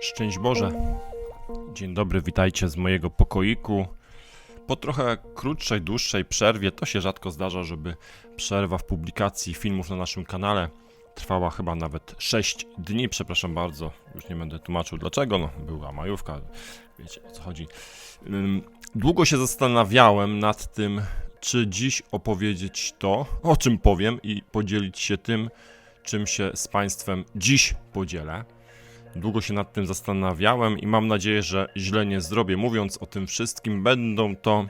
Szczęść Boże. Dzień dobry, witajcie z mojego pokoiku. Po trochę krótszej, dłuższej przerwie, to się rzadko zdarza, żeby przerwa w publikacji filmów na naszym kanale trwała chyba nawet 6 dni, przepraszam bardzo, już nie będę tłumaczył dlaczego, no była majówka, wiecie o co chodzi. Długo się zastanawiałem nad tym, czy dziś opowiedzieć to, o czym powiem i podzielić się tym, czym się z Państwem dziś podzielę. Długo się nad tym zastanawiałem i mam nadzieję, że źle nie zrobię. Mówiąc o tym wszystkim, będą to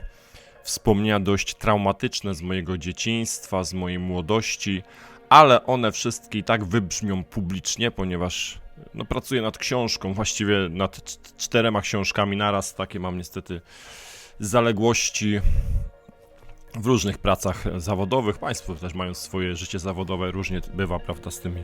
wspomnienia dość traumatyczne z mojego dzieciństwa, z mojej młodości, ale one wszystkie i tak wybrzmią publicznie, ponieważ no, pracuję nad książką, właściwie nad cz- czterema książkami naraz. Takie mam niestety zaległości w różnych pracach zawodowych. Państwo też mają swoje życie zawodowe, różnie bywa, prawda, z tymi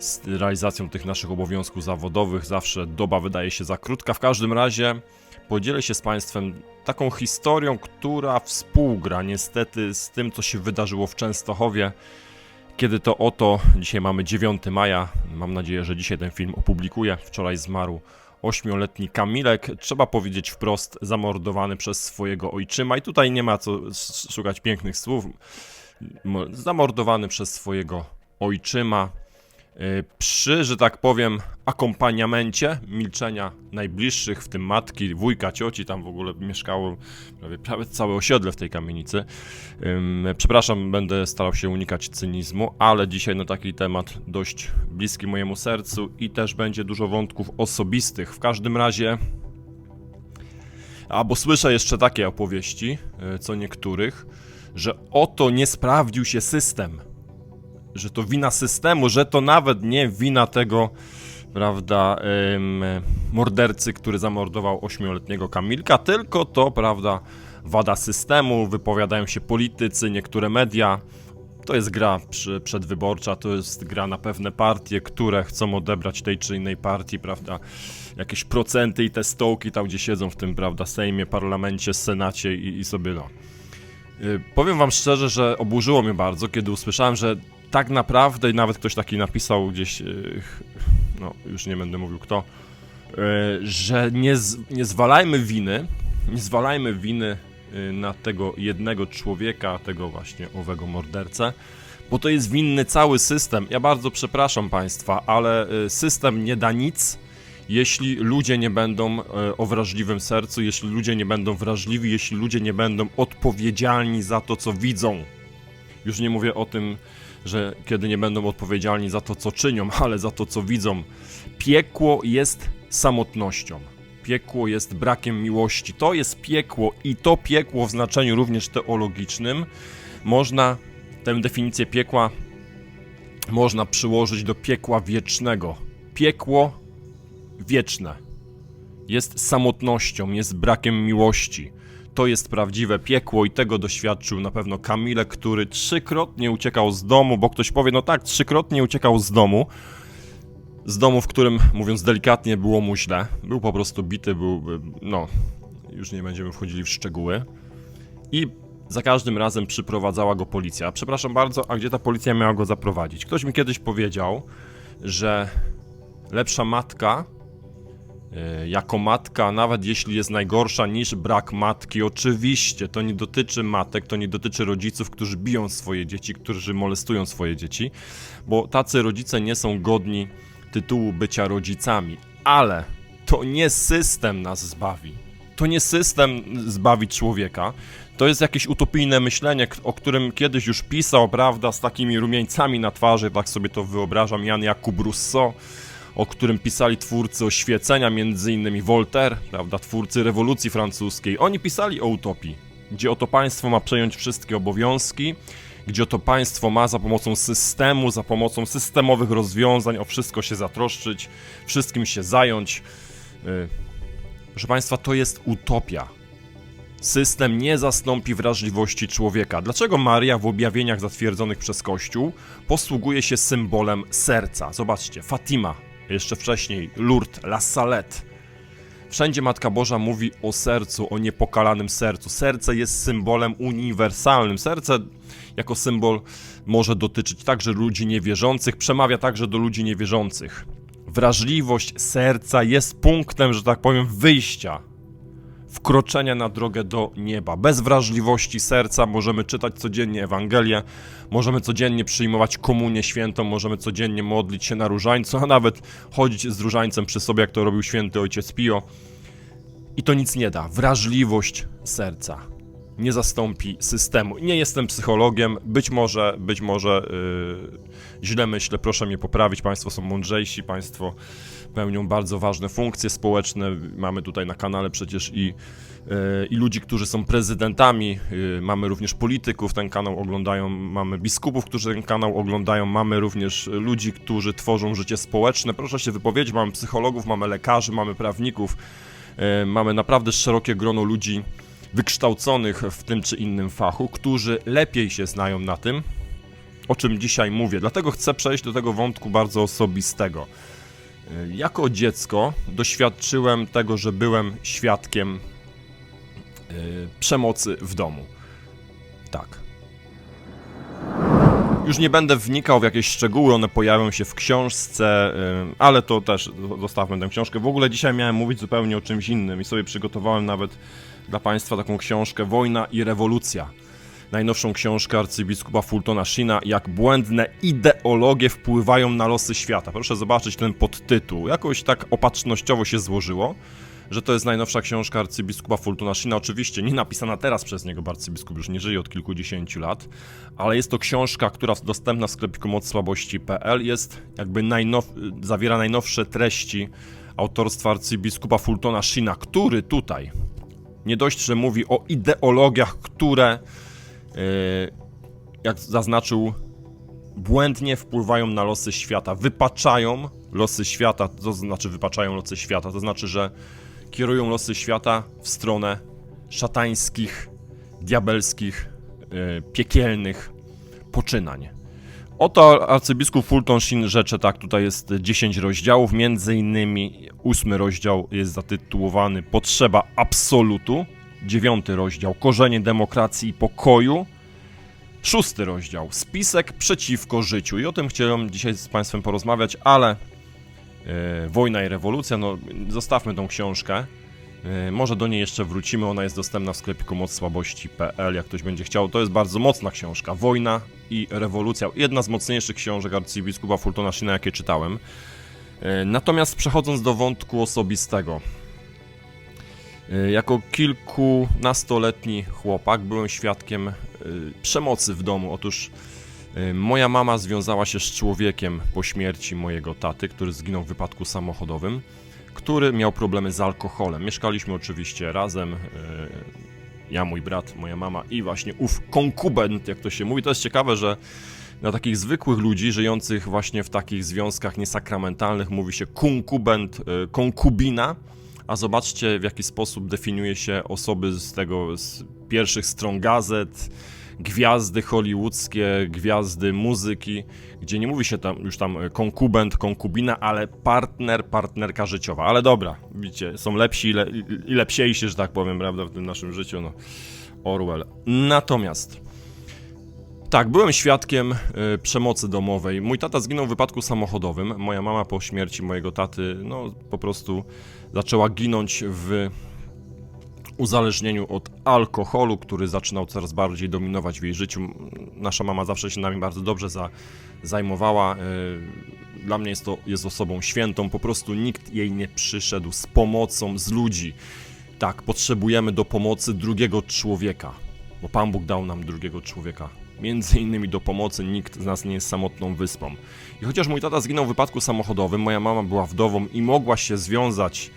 z realizacją tych naszych obowiązków zawodowych. Zawsze doba wydaje się za krótka. W każdym razie podzielę się z Państwem taką historią, która współgra niestety z tym, co się wydarzyło w Częstochowie. Kiedy to oto, dzisiaj mamy 9 maja, mam nadzieję, że dzisiaj ten film opublikuję. Wczoraj zmarł ośmioletni Kamilek, trzeba powiedzieć wprost, zamordowany przez swojego ojczyma. I tutaj nie ma co sz- szukać pięknych słów. Mo- Zamordowany przez swojego ojczyma. Y, Przy, że tak powiem, akompaniamencie milczenia najbliższych, w tym matki, wujka, cioci, tam w ogóle mieszkało prawie, prawie całe osiedle w tej kamienicy. Przepraszam, będę starał się unikać cynizmu, ale dzisiaj na taki temat dość bliski mojemu sercu i też będzie dużo wątków osobistych. W każdym razie. A bo słyszę jeszcze takie opowieści, y, co niektórych, że oto nie sprawdził się system że to wina systemu, że to nawet nie wina tego, prawda, em, mordercy, który zamordował ośmioletniego Kamilka, tylko to, prawda, wada systemu, wypowiadają się politycy, niektóre media. To jest gra przy, przedwyborcza, to jest gra na pewne partie, które chcą odebrać tej czy innej partii, prawda, jakieś procenty i te stołki tam, gdzie siedzą w tym, prawda, Sejmie, Parlamencie, Senacie i, i sobie, no. Y, Powiem wam szczerze, że oburzyło mnie bardzo, kiedy usłyszałem, że tak naprawdę, nawet ktoś taki napisał gdzieś, ch- no już nie będę mówił kto, y, że nie, z, nie zwalajmy winy, nie zwalajmy winy y, na tego jednego człowieka, tego właśnie owego mordercę, bo to jest winny cały system. Ja bardzo przepraszam Państwa, ale system nie da nic, jeśli ludzie nie będą e, o wrażliwym sercu, jeśli ludzie nie będą wrażliwi, jeśli ludzie nie będą odpowiedzialni za to, co widzą. Już nie mówię o tym, że kiedy nie będą odpowiedzialni za to, co czynią, ale za to, co widzą. Piekło jest samotnością. Piekło jest brakiem miłości. To jest piekło i to piekło w znaczeniu również teologicznym można tę definicję piekła można przyłożyć do piekła wiecznego. Piekło wieczne. Jest samotnością, jest brakiem miłości. To jest prawdziwe piekło i tego doświadczył na pewno Kamilek, który trzykrotnie uciekał z domu, bo ktoś powie, no tak, trzykrotnie uciekał z domu. Z domu, w którym, mówiąc delikatnie, było mu źle. Był po prostu bity, był, no, już nie będziemy wchodzili w szczegóły. I za każdym razem przyprowadzała go policja. Przepraszam bardzo, a gdzie ta policja miała go zaprowadzić? Ktoś mi kiedyś powiedział, że lepsza matka jako matka, nawet jeśli jest najgorsza niż brak matki, oczywiście to nie dotyczy matek, to nie dotyczy rodziców, którzy biją swoje dzieci, którzy molestują swoje dzieci, bo tacy rodzice nie są godni tytułu bycia rodzicami, ale to nie system nas zbawi. To nie system zbawi człowieka. To jest jakieś utopijne myślenie, o którym kiedyś już pisał, prawda, z takimi rumieńcami na twarzy, tak sobie to wyobrażam, Jan Jakub Rousseau, o którym pisali twórcy oświecenia, innymi Voltaire, prawda, twórcy rewolucji francuskiej. Oni pisali o utopii, gdzie oto państwo ma przejąć wszystkie obowiązki, gdzie oto państwo ma za pomocą systemu, za pomocą systemowych rozwiązań o wszystko się zatroszczyć, wszystkim się zająć. Yy, Proszę Państwa, to jest utopia. System nie zastąpi wrażliwości człowieka. Dlaczego Maria w objawieniach zatwierdzonych przez Kościół posługuje się symbolem serca? Zobaczcie, Fatima, jeszcze wcześniej Lourdes, La Salette. Wszędzie Matka Boża mówi o sercu, o niepokalanym sercu. Serce jest symbolem uniwersalnym. Serce jako symbol może dotyczyć także ludzi niewierzących, przemawia także do ludzi niewierzących. Wrażliwość serca jest punktem, że tak powiem, wyjścia, wkroczenia na drogę do nieba. Bez wrażliwości serca możemy czytać codziennie Ewangelię, możemy codziennie przyjmować komunię świętą, możemy codziennie modlić się na różańcu, a nawet chodzić z różańcem przy sobie, jak to robił święty ojciec Pio. I to nic nie da. Wrażliwość serca nie zastąpi systemu. Nie jestem psychologiem, być może, być może yy, źle myślę, proszę mnie poprawić. Państwo są mądrzejsi, państwo pełnią bardzo ważne funkcje społeczne. Mamy tutaj na kanale przecież i, yy, i ludzi, którzy są prezydentami, yy, mamy również polityków, ten kanał oglądają, mamy biskupów, którzy ten kanał oglądają, mamy również ludzi, którzy tworzą życie społeczne. Proszę się wypowiedzieć, mamy psychologów, mamy lekarzy, mamy prawników, yy, mamy naprawdę szerokie grono ludzi, wykształconych w tym czy innym fachu, którzy lepiej się znają na tym, o czym dzisiaj mówię. Dlatego chcę przejść do tego wątku bardzo osobistego. Y, Jako dziecko doświadczyłem tego, że byłem świadkiem y, przemocy w domu. Tak. Już nie będę wnikał w jakieś szczegóły, one pojawią się w książce, y, ale to też zostawmy tę książkę. W ogóle dzisiaj miałem mówić zupełnie o czymś innym i sobie przygotowałem nawet dla Państwa taką książkę Wojna i rewolucja. Najnowszą książkę arcybiskupa Fultona Shina, jak błędne ideologie wpływają na losy świata. Proszę zobaczyć ten podtytuł. Jakoś tak opatrznościowo się złożyło, że to jest najnowsza książka arcybiskupa Fultona Shina. Oczywiście nie napisana teraz przez niego, bo arcybiskup już nie żyje od kilkudziesięciu lat, ale jest to książka, która dostępna w sklepiku mocsłabości.pl jest jakby najnow... zawiera najnowsze treści autorstwa arcybiskupa Fultona Shina, który tutaj nie dość, że mówi o ideologiach, które, yy, jak zaznaczył, błędnie wpływają na losy świata, wypaczają losy świata, to znaczy wypaczają losy świata, to znaczy, że kierują losy świata w stronę szatańskich, diabelskich, yy, piekielnych poczynań. Oto arcybiskup Fulton Sheen rzeczy, tak, tutaj jest 10 rozdziałów, między innymi ósmy rozdział jest zatytułowany Potrzeba absolutu, dziewiąty rozdział Korzenie demokracji i pokoju, szósty rozdział Spisek przeciwko życiu. I o tym chciałem dzisiaj z Państwem porozmawiać, ale e, Wojna i rewolucja, no zostawmy tą książkę, Może do niej jeszcze wrócimy, ona jest dostępna w sklepiku mocsłabości.pl, jak ktoś będzie chciał. To jest bardzo mocna książka, Wojna i rewolucja. Jedna z mocniejszych książek arcybiskupa Fultona Shina, jakie czytałem. E, Natomiast przechodząc do wątku osobistego. E, Jako kilkunastoletni chłopak byłem świadkiem e, przemocy w domu. Otóż e, moja mama związała się z człowiekiem po śmierci mojego taty, który zginął w wypadku samochodowym który miał problemy z alkoholem. Mieszkaliśmy oczywiście razem, e, ja, mój brat, moja mama i właśnie ów konkubent, jak to się mówi. To jest ciekawe, że na takich zwykłych ludzi żyjących właśnie w takich związkach niesakramentalnych mówi się konkubent, e, konkubina, a zobaczcie w jaki sposób definiuje się osoby z tego, z pierwszych stron gazet, gwiazdy hollywoodzkie, gwiazdy muzyki, gdzie nie mówi się tam już tam e, konkubent, konkubina, ale partner, partnerka życiowa. Ale dobra, widzicie, są lepsi i, le, i lepsiejsi, że tak powiem, prawda, w tym naszym życiu, no. Orwell. Natomiast tak, byłem świadkiem y, przemocy domowej. Mój tata zginął w wypadku samochodowym. Moja mama po śmierci mojego taty, no po prostu zaczęła ginąć w uzależnieniu od alkoholu, który zaczynał coraz bardziej dominować w jej życiu. Nasza mama zawsze się nami bardzo dobrze za, zajmowała. Y, Dla mnie jest to jest osobą świętą. Po prostu nikt jej nie przyszedł z pomocą z ludzi. Tak, potrzebujemy do pomocy drugiego człowieka, bo Pan Bóg dał nam drugiego człowieka. Między innymi do pomocy nikt z nas nie jest samotną wyspą. I chociaż mój tata zginął w wypadku samochodowym, moja mama była wdową i mogła się związać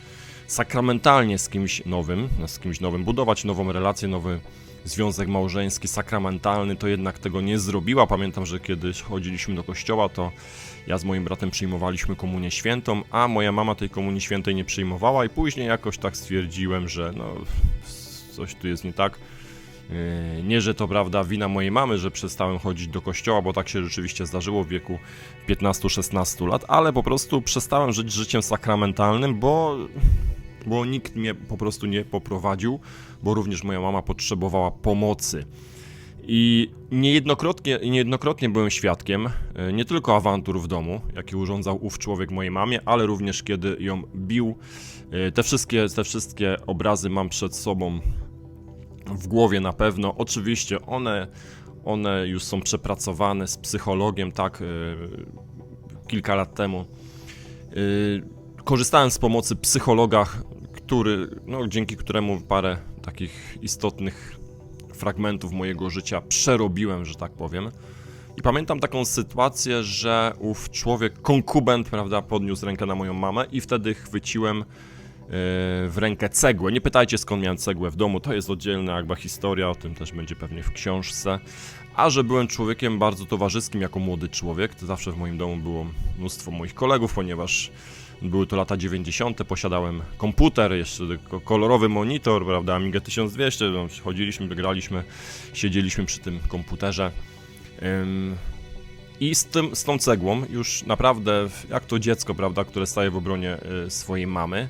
sakramentalnie z kimś nowym, z kimś nowym, budować nową relację, nowy związek małżeński, sakramentalny, to jednak tego nie zrobiła. Pamiętam, że kiedyś chodziliśmy do kościoła, to ja z moim bratem przyjmowaliśmy komunię świętą, a moja mama tej komunii świętej nie przyjmowała i później jakoś tak stwierdziłem, że no coś tu jest nie tak. Yy, Nie, że to prawda wina mojej mamy, że przestałem chodzić do kościoła, bo tak się rzeczywiście zdarzyło w wieku 15-16 lat, ale po prostu przestałem żyć życiem sakramentalnym, bo, bo nikt mnie po prostu nie poprowadził, bo również moja mama potrzebowała pomocy. I niejednokrotnie, niejednokrotnie byłem świadkiem e, nie tylko awantur w domu, jakie urządzał ów człowiek mojej mamie, ale również kiedy ją bił. E, Te wszystkie, te wszystkie obrazy mam przed sobą w głowie na pewno. Oczywiście one, one już są przepracowane z psychologiem, tak, e, kilka lat temu. Korzystałem z pomocy psychologa, który, no, dzięki któremu parę takich istotnych fragmentów mojego życia przerobiłem, że tak powiem. I pamiętam taką sytuację, że ów człowiek, konkubent, prawda, podniósł rękę na moją mamę i wtedy chwyciłem e, w rękę cegłę. Nie pytajcie skąd miałem cegłę w domu, to jest oddzielna jakby historia, o tym też będzie pewnie w książce. A że byłem człowiekiem bardzo towarzyskim jako młody człowiek, to zawsze w moim domu było mnóstwo moich kolegów, ponieważ były to lata 90., posiadałem komputer, jeszcze kolorowy monitor, prawda, Amiga 1200, no, chodziliśmy, graliśmy, siedzieliśmy przy tym komputerze. Ym, I z, tym, z tą cegłą już naprawdę, jak to dziecko, prawda, które staje w obronie y, swojej mamy,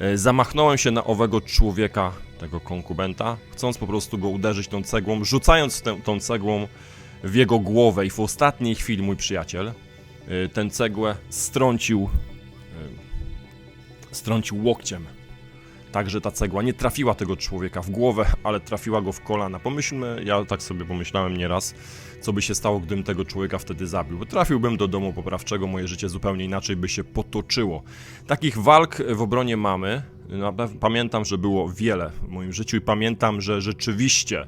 y, zamachnąłem się na owego człowieka, tego konkubenta, chcąc po prostu go uderzyć tą cegłą, rzucając tę, tą cegłą w jego głowę i w ostatniej chwili mój przyjaciel y, tę cegłę strącił strącił łokciem. Tak, że ta cegła nie trafiła tego człowieka w głowę, ale trafiła go w kolana. Pomyślmy, ja tak sobie pomyślałem nieraz, co by się stało, gdybym tego człowieka wtedy zabił. Trafiłbym do domu poprawczego, moje życie zupełnie inaczej by się potoczyło. Takich walk w obronie mamy, pamiętam, że było wiele w moim życiu i pamiętam, że rzeczywiście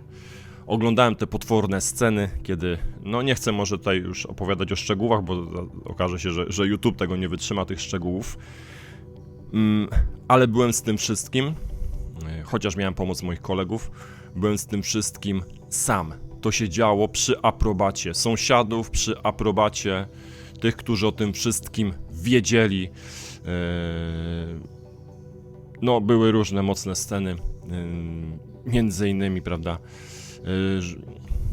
oglądałem te potworne sceny, kiedy, no nie chcę może tutaj już opowiadać o szczegółach, bo okaże się, że, że YouTube tego nie wytrzyma, tych szczegółów. Mm, ale byłem z tym wszystkim, e, chociaż miałem pomoc moich kolegów, byłem z tym wszystkim sam. To się działo przy aprobacie sąsiadów, przy aprobacie tych, którzy o tym wszystkim wiedzieli. E, No, były różne mocne sceny, e, między innymi, prawda, rz-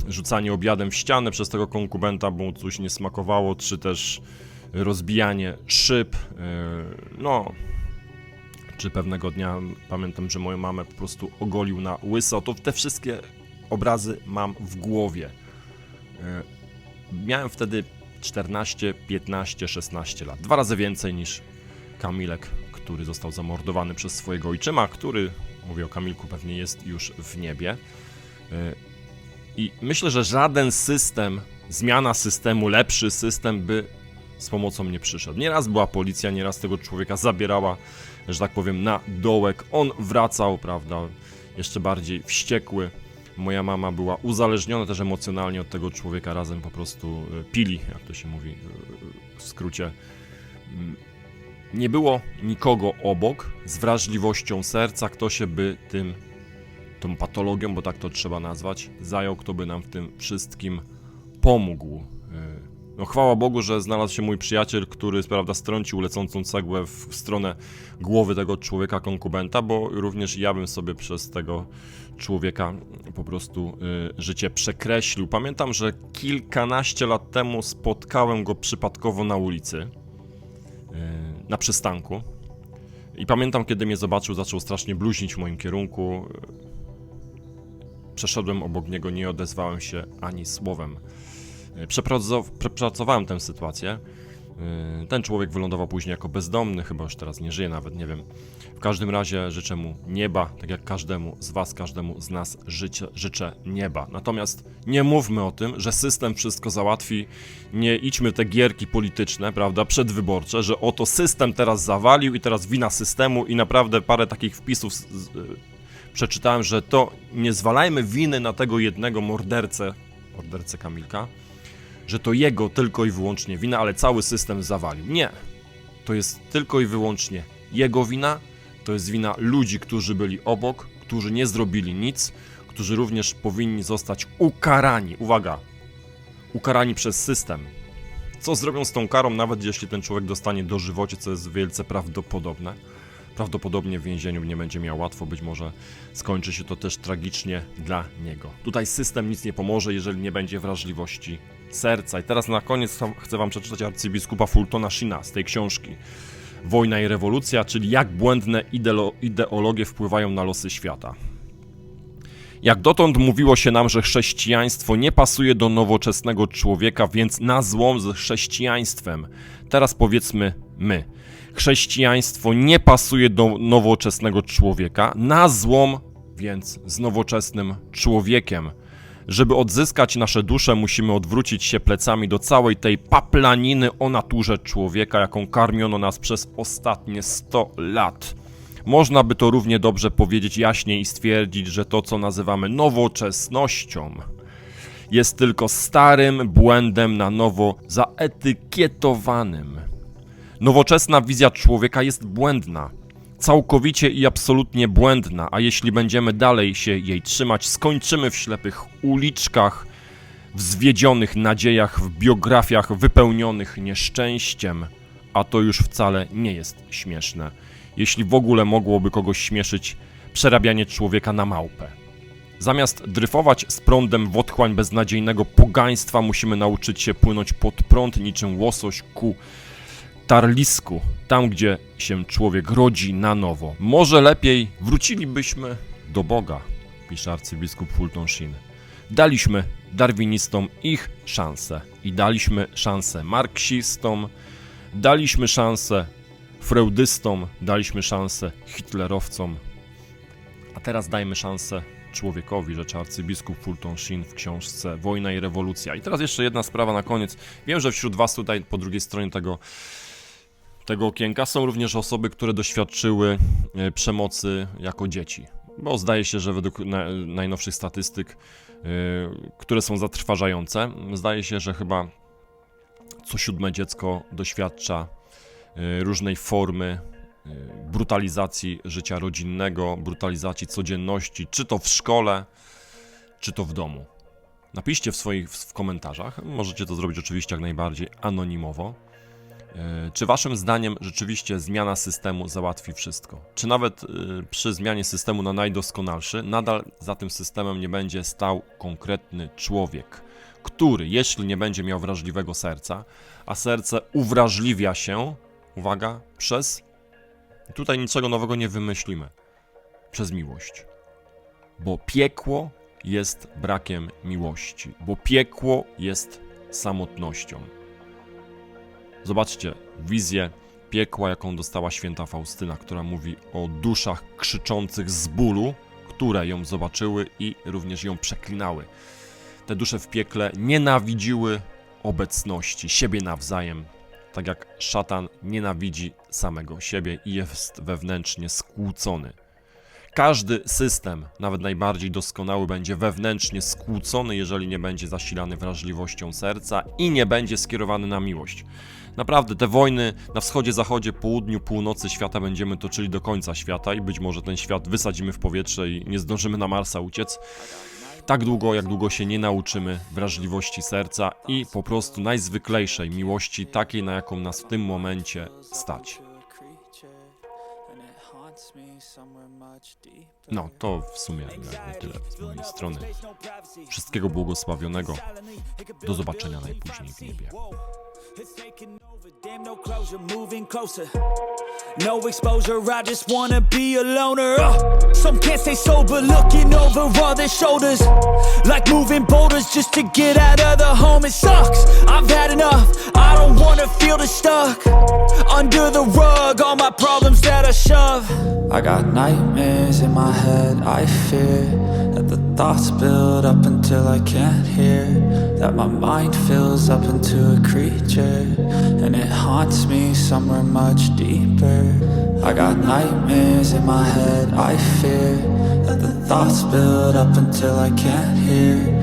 rzucanie obiadem w ścianę przez tego konkubenta, bo mu coś nie smakowało, czy też rozbijanie szyb, no, czy pewnego dnia pamiętam, że moją mamę po prostu ogolił na łyso, to te wszystkie obrazy mam w głowie. E, Miałem wtedy 14, 15, 16 lat. Dwa razy więcej niż Kamilek, który został zamordowany przez swojego ojczyma, który, mówię o Kamilku, pewnie jest już w niebie. E, I myślę, że żaden system, zmiana systemu, lepszy system by z pomocą nie przyszedł. Nieraz była policja, nieraz tego człowieka zabierała że tak powiem, na dołek. On wracał, prawda, jeszcze bardziej wściekły. Moja mama była uzależniona też emocjonalnie od tego człowieka, razem po prostu e, pili, jak to się mówi e, w skrócie. Mm, Nie było nikogo obok z wrażliwością serca, kto się by tym, tą patologią, bo tak to trzeba nazwać, zajął, kto by nam w tym wszystkim pomógł. No chwała Bogu, że znalazł się mój przyjaciel, który, prawda, strącił lecącą cegłę w stronę głowy tego człowieka konkubenta, bo również ja bym sobie przez tego człowieka po prostu y, życie przekreślił. Pamiętam, że kilkanaście lat temu spotkałem go przypadkowo na ulicy, y, na przystanku. I pamiętam, kiedy mnie zobaczył, zaczął strasznie bluźnić w moim kierunku. Przeszedłem obok niego, nie odezwałem się ani słowem. Y, Przepracow- Przepracowałem tę sytuację. Y, Ten człowiek wylądował później jako bezdomny, chyba już teraz nie żyje nawet, nie wiem. W każdym razie życzę mu nieba, tak jak każdemu z Was, każdemu z nas życie, życzę nieba. Natomiast nie mówmy o tym, że system wszystko załatwi. Nie idźmy te gierki polityczne, prawda, przedwyborcze, że oto system teraz zawalił i teraz wina systemu i naprawdę parę takich wpisów z, z, y, przeczytałem, że to nie zwalajmy winy na tego jednego mordercę, mordercę Kamilka, że to jego tylko i wyłącznie wina, ale cały system zawalił. Nie. To jest tylko i wyłącznie jego wina, to jest wina ludzi, którzy byli obok, którzy nie zrobili nic, którzy również powinni zostać ukarani. Uwaga! Ukarani przez system. Co zrobią z tą karą, nawet jeśli ten człowiek dostanie dożywocie, co jest wielce prawdopodobne? Prawdopodobnie w więzieniu nie będzie miał łatwo, być może skończy się to też tragicznie dla niego. Tutaj system nic nie pomoże, jeżeli nie będzie wrażliwości serca. I teraz na koniec chcę wam przeczytać arcybiskupa Fultona Shina z tej książki. Wojna i rewolucja, czyli jak błędne ideolo- ideologie wpływają na losy świata. Jak dotąd mówiło się nam, że chrześcijaństwo nie pasuje do nowoczesnego człowieka, więc na złom z chrześcijaństwem. Teraz powiedzmy my. Chrześcijaństwo nie pasuje do nowoczesnego człowieka, na złom więc z nowoczesnym człowiekiem. Żeby odzyskać nasze dusze, musimy odwrócić się plecami do całej tej paplaniny o naturze człowieka, jaką karmiono nas przez ostatnie 100 lat. Można by to równie dobrze powiedzieć jaśniej i stwierdzić, że to, co nazywamy nowoczesnością, jest tylko starym błędem na nowo zaetykietowanym. Nowoczesna wizja człowieka jest błędna. Całkowicie i absolutnie błędna, a jeśli będziemy dalej się jej trzymać, skończymy w ślepych uliczkach, w zwiedzionych nadziejach, w biografiach wypełnionych nieszczęściem, a to już wcale nie jest śmieszne. Jeśli w ogóle mogłoby kogoś śmieszyć przerabianie człowieka na małpę. Zamiast dryfować z prądem w otchłań beznadziejnego pogaństwa, musimy nauczyć się płynąć pod prąd niczym łosoś ku tarlisku, tam gdzie się człowiek rodzi na nowo. Może lepiej wrócilibyśmy do Boga, pisze arcybiskup Fulton Sheen. Daliśmy darwinistom ich szansę i daliśmy szansę marksistom, daliśmy szansę freudystom, daliśmy szansę hitlerowcom, a teraz dajmy szansę człowiekowi, rzeczy arcybiskup Fulton Sheen w książce Wojna i rewolucja. I teraz jeszcze jedna sprawa na koniec. Wiem, że wśród was tutaj po drugiej stronie tego tego okienka są również osoby, które doświadczyły e, przemocy jako dzieci. Bo zdaje się, że według na, najnowszych statystyk, e, które są zatrważające, zdaje się, że chyba co siódme dziecko doświadcza e, różnej formy brutalizacji życia rodzinnego, brutalizacji codzienności, czy to w szkole, czy to w domu. Napiszcie w swoich w komentarzach, możecie to zrobić oczywiście jak najbardziej anonimowo. E, Czy waszym zdaniem rzeczywiście zmiana systemu załatwi wszystko? Czy nawet y, przy zmianie systemu na najdoskonalszy, nadal za tym systemem nie będzie stał konkretny człowiek, który, jeśli nie będzie miał wrażliwego serca, a serce uwrażliwia się, uwaga, przez. Tutaj niczego nowego nie wymyślimy. Przez miłość. Bo piekło jest brakiem miłości, bo piekło jest samotnością. Zobaczcie wizję piekła, jaką dostała święta Faustyna, która mówi o duszach krzyczących z bólu, które ją zobaczyły i również ją przeklinały. Te dusze w piekle nienawidziły obecności siebie nawzajem, tak jak szatan nienawidzi samego siebie i jest wewnętrznie skłócony. Każdy system, nawet najbardziej doskonały, będzie wewnętrznie skłócony, jeżeli nie będzie zasilany wrażliwością serca i nie będzie skierowany na miłość. Naprawdę, te wojny na wschodzie, zachodzie, południu, północy świata będziemy toczyli do końca świata i być może ten świat wysadzimy w powietrze i nie zdążymy na Marsa uciec. Tak długo, jak długo się nie nauczymy wrażliwości serca i po prostu najzwyklejszej miłości, takiej na jaką nas w tym momencie stać. No, to w sumie jakby tyle z mojej strony. Wszystkiego błogosławionego. Do zobaczenia najpóźniej w niebie. It's taking over, damn no closure, moving closer. No exposure, I just wanna be a loner. Uh, some can't stay sober, looking over all their shoulders. Like moving boulders just to get out of the home. It sucks, I've had enough. I don't wanna feel the stuck under the rug, all my problems that I shove. I got nightmares in my head, I fear that the thoughts build up until I can't hear. That my mind fills up into a creature and it haunts me somewhere much deeper. I got nightmares in my head, I fear that the thoughts build up until I can't hear.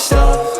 stop